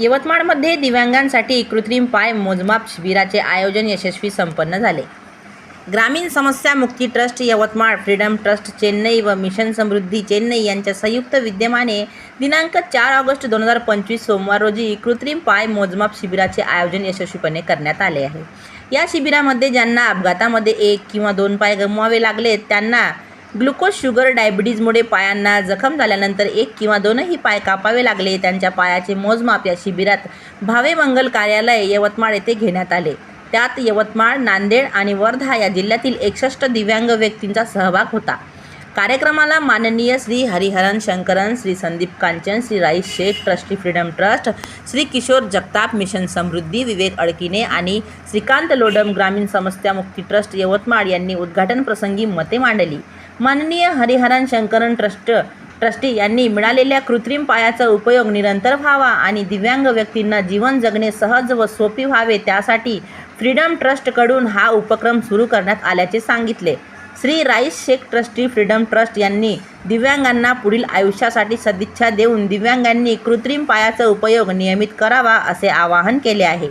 यवतमाळमध्ये दिव्यांगांसाठी कृत्रिम पाय मोजमाप शिबिराचे आयोजन यशस्वी संपन्न झाले. Gramin Samasya Mukti trust Yavatmal freedom trust Chennai व मिशन समृद्धी चेन्नई यांच्या संयुक्त विद्यमाने दिनांक चार ऑगस्ट दोन हजार पंचवीस सोमवार रोजी कृत्रिम पाय मोजमाप शिबिराचे आयोजन यशस्वीपणे करण्यात आले आहे. या शिबिरामध्ये ज्यांना अपघातामध्ये एक किंवा दोन पाय गमवावे लागले त्यांना ग्लुकोज शुगर डायबिटीजमुळे पायांना जखम झाल्यानंतर एक किंवा दोनही पाय कापावे लागले. त्यांच्या पायाचे मोजमाप या शिबिरात भावे मंगल कार्यालय यवतमाळ येथे घेण्यात आले. त्यात यवतमाळ नांदेड आणि वर्धा या जिल्ह्यातील एकसष्ट दिव्यांग व्यक्तींचा सहभाग होता. कार्यक्रमाला माननीय Shri Hariharan Shankaran Shri Sandeep Kanchan Shri Rais Shaikh trustee freedom trust Shri Kishore Jagtap mission Samruddhi Vivek Adkine आणि श्रीकांत लोडम ग्रामीण समस्या मुक्ती ट्रस्ट यवतमाळ यांनी उद्घाटन प्रसंगी मते मांडली. माननीय हरिहरन शंकरन ट्रस्ट ट्रस्टी यांनी मिळालेल्या कृत्रिम पायाचा उपयोग निरंतर व्हावा आणि दिव्यांग व्यक्तींना जीवन जगणे सहज व सोपी व्हावे त्यासाठी फ्रीडम ट्रस्टकडून हा उपक्रम सुरू करण्यात आल्याचे सांगितले. Shri Rais Shaikh trustee freedom trust यांनी दिव्यांगांना पुढील आयुष्यासाठी सदिच्छा देऊन दिव्यांगांनी कृत्रिम पायाचा उपयोग नियमित करावा असे आवाहन केले आहे.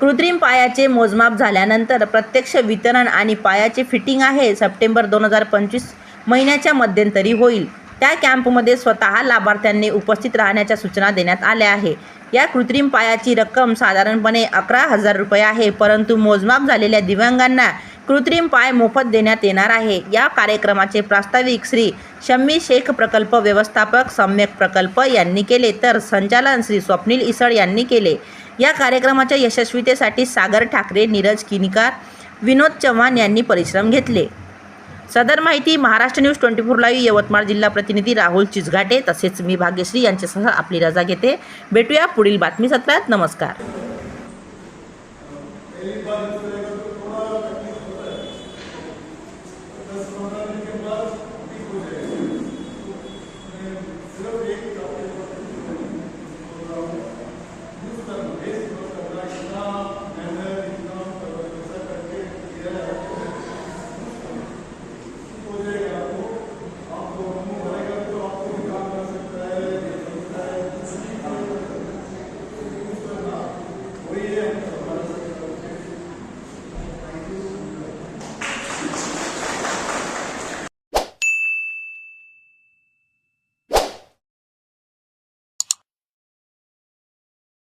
कृत्रिम पायाचे मोजमाप झाल्यानंतर प्रत्यक्ष वितरण आणि पायाचे फिटिंग आहे. सप्टेंबर दोन हजार पंचवीस महिन्याच्या मध्यंतरी होईल. त्या कॅम्पमध्ये स्वतः लाभार्थ्यांनी उपस्थित राहण्याच्या सूचना देण्यात आल्या आहे या कृत्रिम पायाची रक्कम साधारणपणे अकरा हजार रुपये आहे परंतु मोजमाप झालेल्या दिव्यांगांना कृत्रिम पाय मोफत देण्यात येणार आहे. या कार्यक्रमाचे प्रास्ताविक श्री शम्मी शेख प्रकल्प व्यवस्थापक सम्यक प्रकल्प यांनी केले तर संचालन श्री स्वप्नील इसळ यांनी केले. या कार्यक्रमाच्या यशस्वीतेसाठी सागर ठाकरे नीरज किनिकार विनोद चव्हाण यांनी परिश्रम घेतले. सदर माहिती Maharashtra news twenty four live Yavatmal जिल्हा प्रतिनिधी राहुल चिचघाटे तसेच मी भाग्यश्री यांच्यासह आपली रजा घेते. भेटूया पुढील बातमी सत्रात नमस्कार Thank you. 力量。